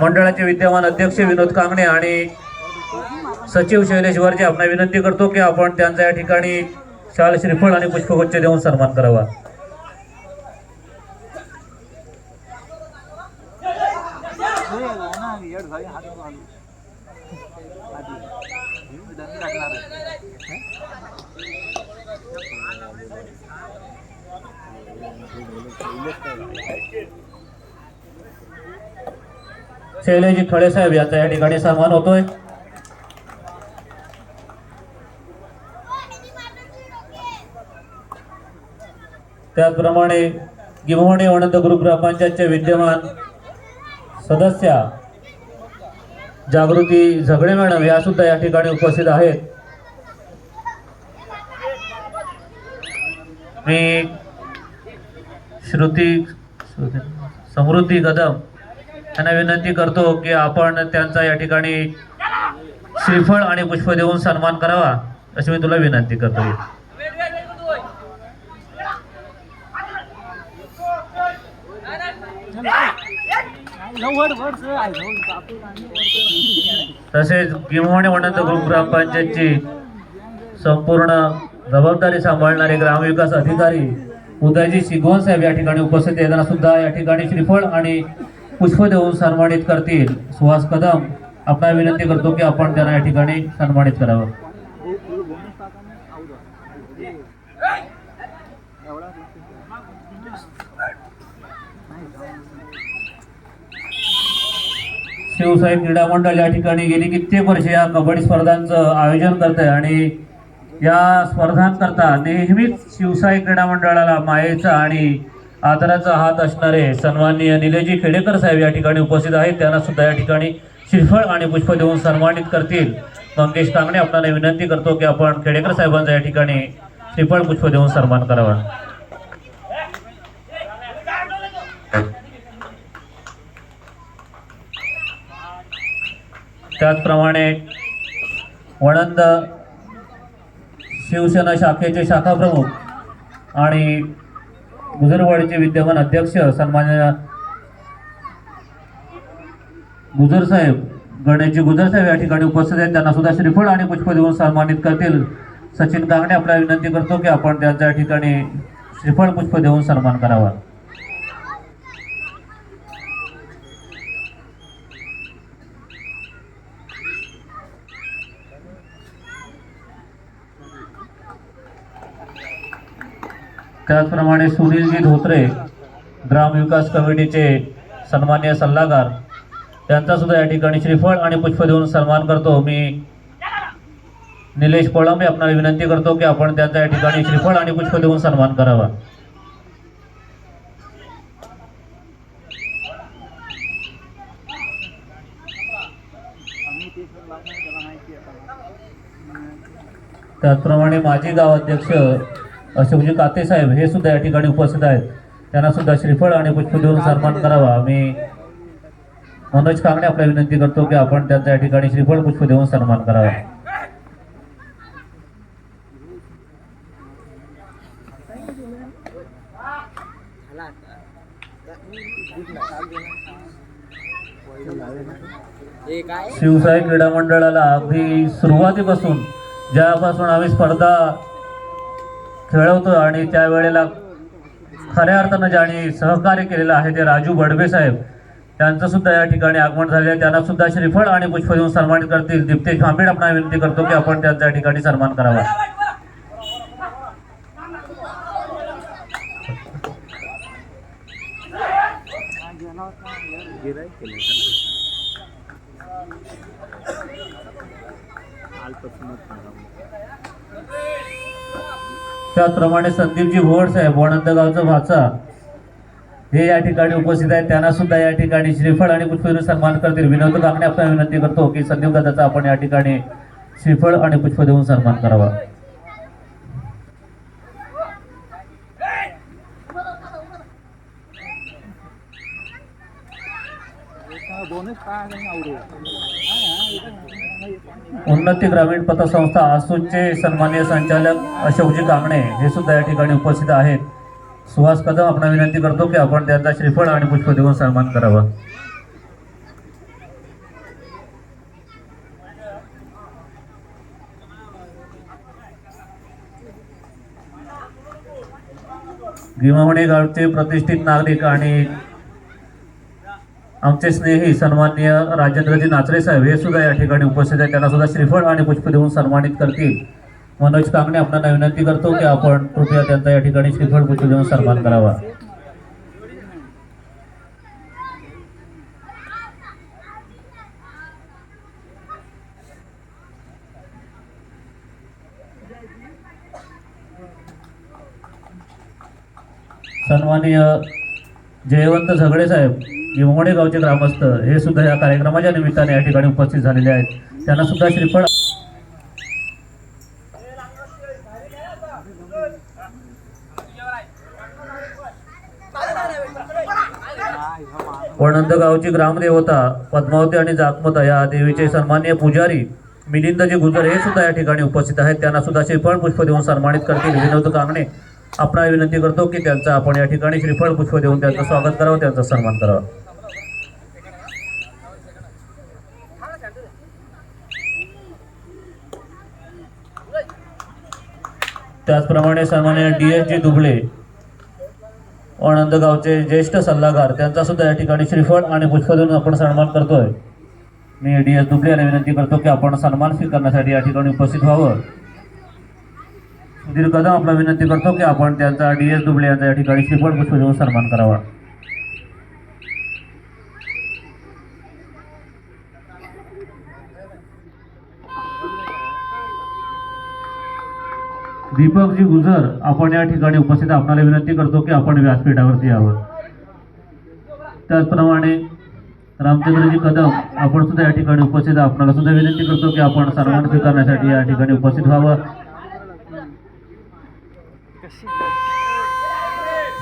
मंडळाचे विद्यमान अध्यक्ष विनोद कांगणे आणि सचिव शैलेश वरजे आपण विनंती करतो की आपण त्यांचा या ठिकाणी शाल श्रीफळ आणि पुष्पगुच्छ देऊन सन्मान करावा. शैलेजी खळे साहेब यांचा या ठिकाणी सन्मान होतोय. त्याचप्रमाणे गिमवणे वनंत ग्रुप ग्रामपंचायतचे विद्यमान सदस्या जागृती झगडे मॅडम या सुद्धा या ठिकाणी उपस्थित आहेत. मी श्रुती- समृद्धी कदम त्यांना विनंती करतो की आपण त्यांचा या ठिकाणी श्रीफळ आणि पुष्प देऊन सन्मान करावा अशी मी तुला विनंती करतो. तसेच गिमवणे वनंत ग्रुप ग्रामपंचायतची संपूर्ण जबाबदारी सांभाळणारे ग्रामविकास अधिकारी उदयजी शिगवण साहेब या ठिकाणी उपस्थित येताना सुद्धा या ठिकाणी श्रीफळ आणि पुष्प देऊन सन्मानित करतील. सुहास कदम आपला विनंती करतो की आपण त्यांना या ठिकाणी सन्मानित करावं. शिवसाहेब क्रीडा मंडळ या ठिकाणी गेली कित्येक वर्ष या कबड्डी स्पर्धांचं आयोजन करत आहे आणि या स्पर्धांकरता नेहमीच शिवसाई क्रीडा मंडळाला मायेचा आणि आदराचा हात असणारे सन्माननीय निलेजी खेडेकर साहेब या ठिकाणी उपस्थित आहेत. त्यांना सुद्धा या ठिकाणी श्रीफळ आणि पुष्प देऊन सन्मानित करतील. मंगेश कांगणे आपल्याला विनंती करतो की आपण खेडेकर साहेबांचा या ठिकाणी श्रीफळ पुष्प देऊन सन्मान करावा. त्याचप्रमाणे वणंद शिवसेना शाखेचे शाखा प्रमुख आणि गुजरवाडीचे विद्यमान अध्यक्ष सन्मान्य गुजर साहेब गणेशजी गुजर साहेब या ठिकाणी उपस्थित आहेत. त्यांना सुद्धा श्रीफळ आणि पुष्प देऊन सन्मानित करतील. सचिन कांगणे आपल्याला विनंती करतो की आपण त्यांच्या ठिकाणी श्रीफळ पुष्प देऊन सन्मान करावा. त्याचप्रमाणे सुनीलजी धोत्रे ग्रामविकास कमिटीचे सन्मान्य सल्लागार. त्यांचा सुद्धा या ठिकाणी श्रीफळ आणि पुष्प देऊन सन्मान करतो. मी निलेश कोळंबे आपणाला विनंती करतो की आपण त्यांचा या ठिकाणी श्रीफळ आणि पुष्प देऊन सन्मान करावा. त्याचप्रमाणे माजी गाव असे म्हणजे काते साहेब हे सुद्धा या ठिकाणी उपस्थित आहेत. त्यांना सुद्धा श्रीफळ आणि पुष्प देऊन सन्मान करावा. मी मनोज कांगणे आपल्याला विनंती करतो की आपण त्यांचा या ठिकाणी श्रीफळ पुष्प देऊन सन्मान करावा. शिवसाई क्रीडा मंडळाला अगदी सुरुवातीपासून ज्यापासून आम्ही स्पर्धा खेळवतो आणि त्यावेळेला खऱ्या अर्थानं ज्याने सहकार्य केलेलं आहे ते राजू बडबे साहेब त्यांचं सुद्धा या ठिकाणी आगमन झाले आहे. त्यांना सुद्धा श्रीफळ आणि पुष्प देऊन सन्मानित करतील. दीप्तेश भांबेड आपण विनंती करतो की आपण त्यांच्या या ठिकाणी सन्मान करावा. त्याचप्रमाणे संदीपजी भोड साहेब वणंदगावचा भाचा. हे या ठिकाणी उपस्थित आहेत. त्यांना सुद्धा या ठिकाणी श्रीफळ आणि पुष्प देऊन सन्मान करतील. विनोद कांगणे आपण विनंती करतो की संदीप दादाचा आपण या ठिकाणी श्रीफळ आणि पुष्प देऊन सन्मान करावा. उन्नती ग्रामीण पतसंस्था आसूचे सन्मान्य संचालक अशोकजी कांगणे हे सुद्धा या ठिकाणी उपस्थित आहेत. सुहास कदम आपण विनंती करतो की आपण त्यांचा श्रीफळ आणि पुष्प देऊन सन्मान करावा. गिमावणे गावचे प्रतिष्ठित नागरिक आणि आमचे स्नेही सन्माननीय राजेंद्रजी नाचरे साहेब हे सुद्धा या ठिकाणी उपस्थित आहेत. त्यांना सुद्धा श्रीफळ आणि पुष्प देऊन सन्मानित करतील. मनोज कांगणे आपल्याला विनंती करतो की आपण कृपया त्यांचा या ठिकाणी श्रीफळ पुष्प देऊन सन्मान करावा. सन्माननीय जयवंत झगडे साहेब निमगोडे गावचे ग्रामस्थ हे सुद्धा या कार्यक्रमाच्या निमित्ताने या ठिकाणी उपस्थित झालेले आहेत. त्यांना सुद्धा श्रीफळ वणंद गावची ग्रामदेवता पद्मावती आणि जागमता या देवीचे सन्मान्य पुजारी मिलिंदजी गुजर हे सुद्धा या ठिकाणी उपस्थित आहेत. त्यांना सुद्धा श्रीफळ पुष्प देऊन सन्मानित करतील. विनोद कांगणे आपणाला विनंती करतो की त्यांचा आपण या ठिकाणी श्रीफळ पुष्प देऊन त्यांचं स्वागत करावं त्यांचा सन्मान करावा. त्याचप्रमाणे सन्मान्य डी एस जी दुबळे आनंदगावचे ज्येष्ठ सल्लागार त्यांचा सुद्धा या ठिकाणी श्रीफळ आणि पुष्प देऊन आपण सन्मान करतोय. मी डी एस दुबळे यांना विनंती करतो की आपण सन्मान स्वीकारण्यासाठी या ठिकाणी उपस्थित व्हावं. सुधीर कदम आपला विनंती करतो की आपण त्यांचा डी एस दुबळे यांचा या ठिकाणी श्रीफळ पुष्प देऊन सन्मान करावा. दीपकजी गुजर आपण या ठिकाणी उपस्थित आपणाला विनंती करतो की आपण व्यासपीठावरती यावं. त्याचप्रमाणे रामचंद्रजी कदम आपण सुद्धा या ठिकाणी उपस्थित आपल्याला आपणाला सुद्धा विनंती करतो की आपण सन्मान स्वीकारण्यासाठी या ठिकाणी उपस्थित व्हावं.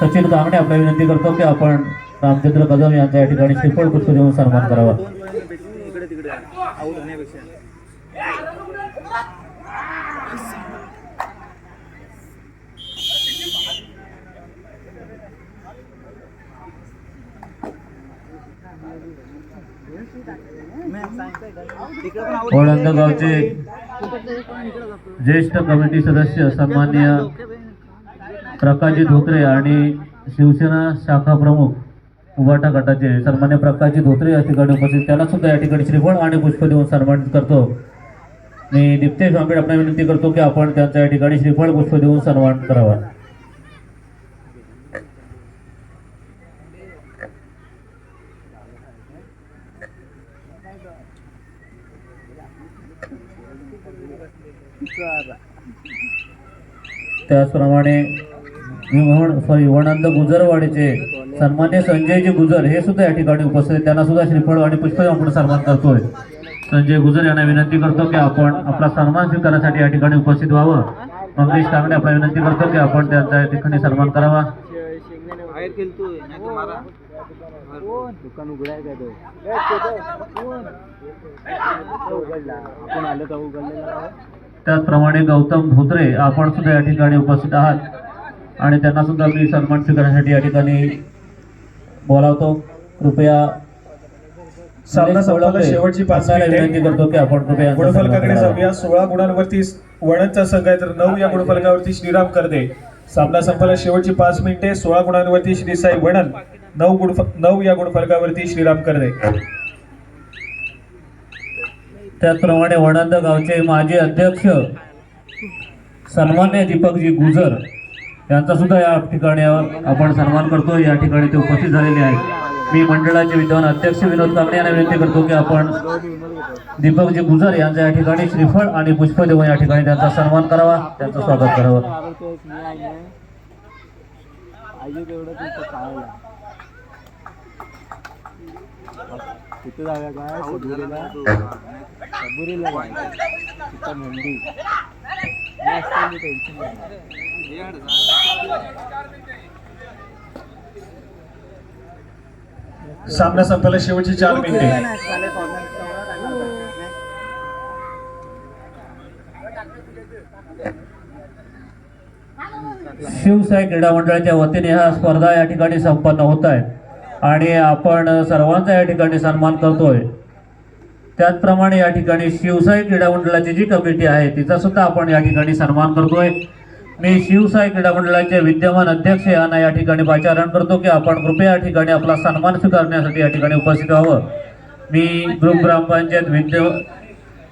सचिन कांगणे आपल्या विनंती करतो की आपण रामचंद्र कदम यांचा या ठिकाणी श्रीफळ पुष्प देऊन सन्मान करावा. ओळंदगावचे ज्येष्ठ कमिटी सदस्य सन्माननीय प्रकाशजी धोत्रे आणि शिवसेना शाखा प्रमुख उभाटा गटाचे सन्मान्य प्रकाशजी धोत्रे या ठिकाणी उपस्थित. त्याला सुद्धा या ठिकाणी श्रीफळ आणि पुष्प देऊन सन्मानित करतो. मी दिप्तेश आंबेड आपल्याला विनंती करतो की आपण त्यांच्या या ठिकाणी श्रीफळ पुष्प देऊन सन्मान करावा. त्याचप्रमाणे विमोहन सॉरी वनंद गुजरवाडीचे सन्मान्य संजयजी गुजर हे सुद्धा या ठिकाणी उपस्थित आहेत. त्यांना सुद्धा श्रीफळ आणि पुष्प आपण सन्मान करतोय. संजय गुजर यांना विनंती करतो की आपण आपला सन्मान स्वीकारण्यासाठी या ठिकाणी उपस्थित व्हावं. मंगेश कांगणे आपल्याला विनंती करतो की आपण त्यांचा या ठिकाणी सन्मान करावा. दुकान उघडाय आपण त्याचप्रमाणे गौतम धोत्रे आपण सुद्धा या ठिकाणी उपस्थित आहात. आणि त्यांना सुद्धा मी सन्मान स्वीकारण्यासाठी या ठिकाणी बोलावतो. कृपया सामना संपला शेवटची पाच. विनंती करतो की आपण कृपया गुणफलकाकडे. जाऊया. सोळा गुणांवरती वणंदचा संघ आहे तर नऊ या गुणफलकावरती श्रीराम करदे. सामना संपला शेवटची पाच मिनिटे. सोळा गुणांवरती श्री साई वणन नऊ गुण नऊ या गुणफलकावरती श्रीराम करदे. त्याचप्रमाणे वणंद गावचे माजी अध्यक्ष सन्मान्य दीपकजी गुजर यांचा सुद्धा या ठिकाणी आपण सन्मान करतो. या ठिकाणी ते उपस्थित झालेले आहेत. मी मंडळाचे विद्वान अध्यक्ष विनोद कांगणे यांना विनंती करतो की आपण दीपकजी गुजर यांचा या ठिकाणी श्रीफळ आणि पुष्प देऊन या ठिकाणी त्यांचा सन्मान करावा त्यांचं स्वागत करावं. आई तिथं जाऊया काय सबुरीला. सबुरीला तिथं टेन्शन सामना संपला शेवटची चार मिनिटे शिवसाई क्रीडा मंडळाच्या वतीने हा स्पर्धा या ठिकाणी संपन्न होत आहे. आणि आपण सर्वांचा या ठिकाणी सन्मान करतोय. त्याचप्रमाणे या ठिकाणी शिवसाई क्रीडा मंडळाची जी कमिटी आहे तिचा सुद्धा आपण या ठिकाणी सन्मान करतोय. मी शिवसाई क्रीडा मंडळाचे विद्यमान अध्यक्ष यांना या ठिकाणी पाचारण करतो की आपण कृपया या ठिकाणी आपला सन्मान स्वीकारण्यासाठी या ठिकाणी उपस्थित व्हावं. मी ग्रुप ग्रामपंचायत विद्य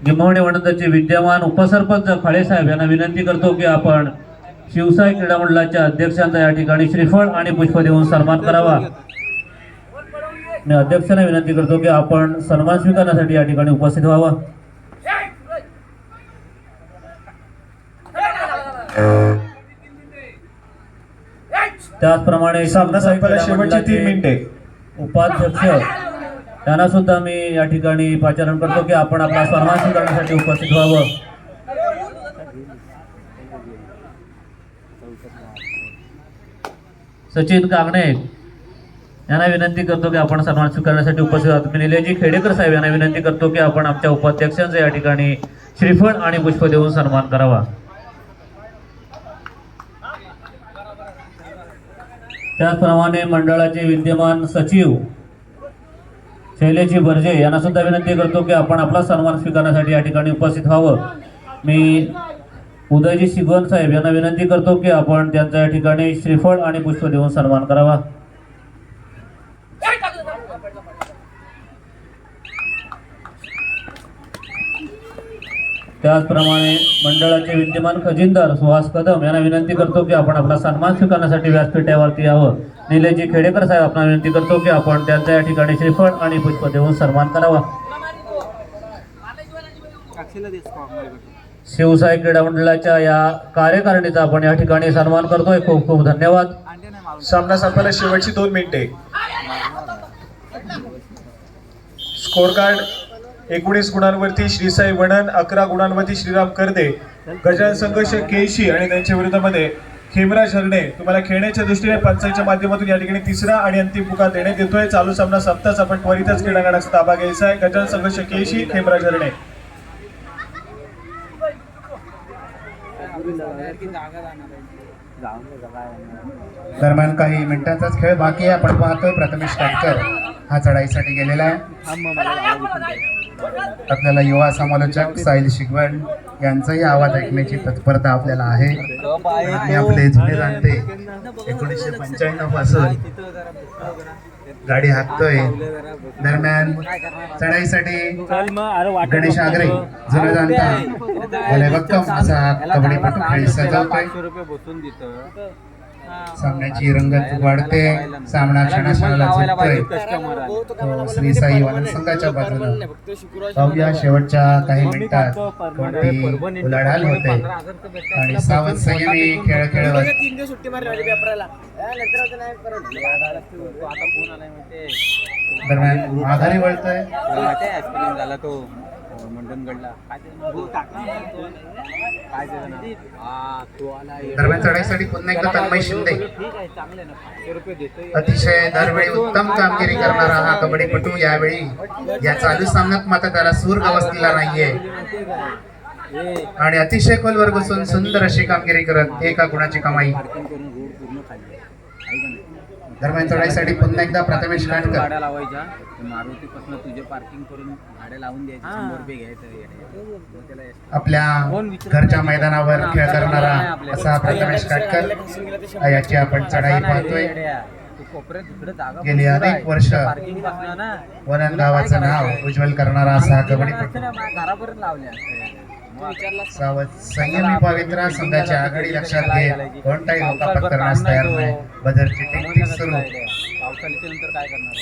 गिमवणे मंडळाचे विद्यमान उपसरपंच खाळेसाहेब यांना विनंती करतो की आपण शिवसाई क्रीडा मंडळाच्या अध्यक्षांचा या ठिकाणी श्रीफळ आणि पुष्प देऊन सन्मान करावा. मी अध्यक्षांना विनंती करतो की आपण सन्मान स्वीकारण्यासाठी या ठिकाणी उपस्थित व्हावं. त्याचप्रमाणे शेवटची तीन मिनिटे. उपाध्यक्ष त्यांना सुद्धा मी या ठिकाणी पाचारण करतो की आपण आपला सन्मान स्वीकारण्यासाठी उपस्थित व्हावं. सचिन कागणे यांना विनंती करतो की आपण सन्मान स्वीकारण्यासाठी उपस्थित आहोत. मी निलयजी खेडेकर साहेब यांना विनंती करतो की आपण आमच्या उपाध्यक्षांचा या ठिकाणी श्रीफळ आणि पुष्प देऊन सन्मान करावा. त्याचप्रमाणे मंडळाचे विद्यमान सचिव शैलेजी बर्जे यांना सुद्धा विनंती करतो की आपण आपला सन्मान स्वीकारण्यासाठी या ठिकाणी उपस्थित व्हावं. मी उदयजी शिगवन साहेब यांना विनंती करतो की आपण त्यांच्या या ठिकाणी श्रीफळ आणि पुष्प देऊन सन्मान करावा. त्याचप्रमाणे मंडळाचे विद्यमान खजिनदार सुहास कदम यांना विनंती करतो की आपण आपला सन्मान स्वीकारण्यासाठी व्यासपीठावरती यावं. निलेजी खेडेकर साहेब आपण विनंती करतो की आपण त्यांच्या या ठिकाणी श्रीफळ आणि पुष्प देऊन सन्मान करावा. शिवसाई क्रीडा मंडळाच्या या कार्यकारिणीचा आपण या ठिकाणी सन्मान करतोय. खूप खूप धन्यवाद. सामना संपायला शेवटची दोन मिनिटे. स्कोर कार्ड एकोणीस गुणांवरती श्रीसाई वणन अकरा गुणांवरती श्रीराम कर्दे गजान संघर्ष केशी आणि त्यांच्या विरोधामध्ये खेमरा झरणे. तुम्हाला खेळण्याच्या दृष्टीने पंचायतच्या माध्यमातून या ठिकाणी तिसरा आणि अंतिम पुकार देण्यात येतोय. चालू सामना संपताच आपण त्वरितच क्रीडांगणाचा ताबा घ्यायचा आहे. गजान संघर्ष केशी खेमरा झरणे. दरम्यान काही मिनिटांचाच खेळ बाकी आहे. आपण पाहतोय प्रथमेश काटकर. हा चढाईसाठी गेलेला आहे. आपल्याला युवा समालोचक साहिल शिगवण यांचाही आवाज ऐकण्याची तत्परता आपल्याला आहे. आणि आपले जुने जाणते एकोणीसशे पंच्याण्णवपासून गाडी हाकतोय. दरम्यान चढाईसाठी गणेश आगरे जुने जाणता भले भक्कम असा कबड्डीपटू खेळ सजवतोय. सामन्याची रंगत वाढते सामना क्षणाक्षणाला झुकतोय. श्री साई वानर संघाच्या बाजूनं. पाहूया शेवटच्या काही मिनिटात कोणती उलाढाल होते. आणि सावध संयमी खेळ खेळवत दरम्यान माघारी वळतोय. झाला तो. मंडनगडला. दरम्यान चढाईसाठी पुन्हा एकदा तन्मय शिंदे. अतिशय दरवेळी उत्तम कामगिरी करणारा? हा कबड्डीपटू यावेळी या चालू सामन्यात मात्र त्याला सूर गवसलेला नाहीये. आणि अतिशय खोलवर घुसून सुंदर अशी कामगिरी करत एका गुणाची कमाई पार्किंग करून रोड पूर्ण खाल्ली आहे का नाही दरम्यान चढाईसाठी पुन्हा एकदा प्रथमेश गाड्या लावायच्या. पासून तुझे पार्किंग करून लावून शंभर रुपये घ्यायचं आपल्या घरच्या मैदानावर खेळ करणारा असा प्रथमेश काटकर. याची आपण चढाई पाहतोय. गेली अनेक. वर्ष. वनन गावाचं नाव उज्ज्वल करणारा असा हा संयमी पवित्रा संघाची आघाडी लक्षात घेत कोणताही लोकापत करण्यास तयार नाही. बदरची टेक्निक सुरू. काय करणार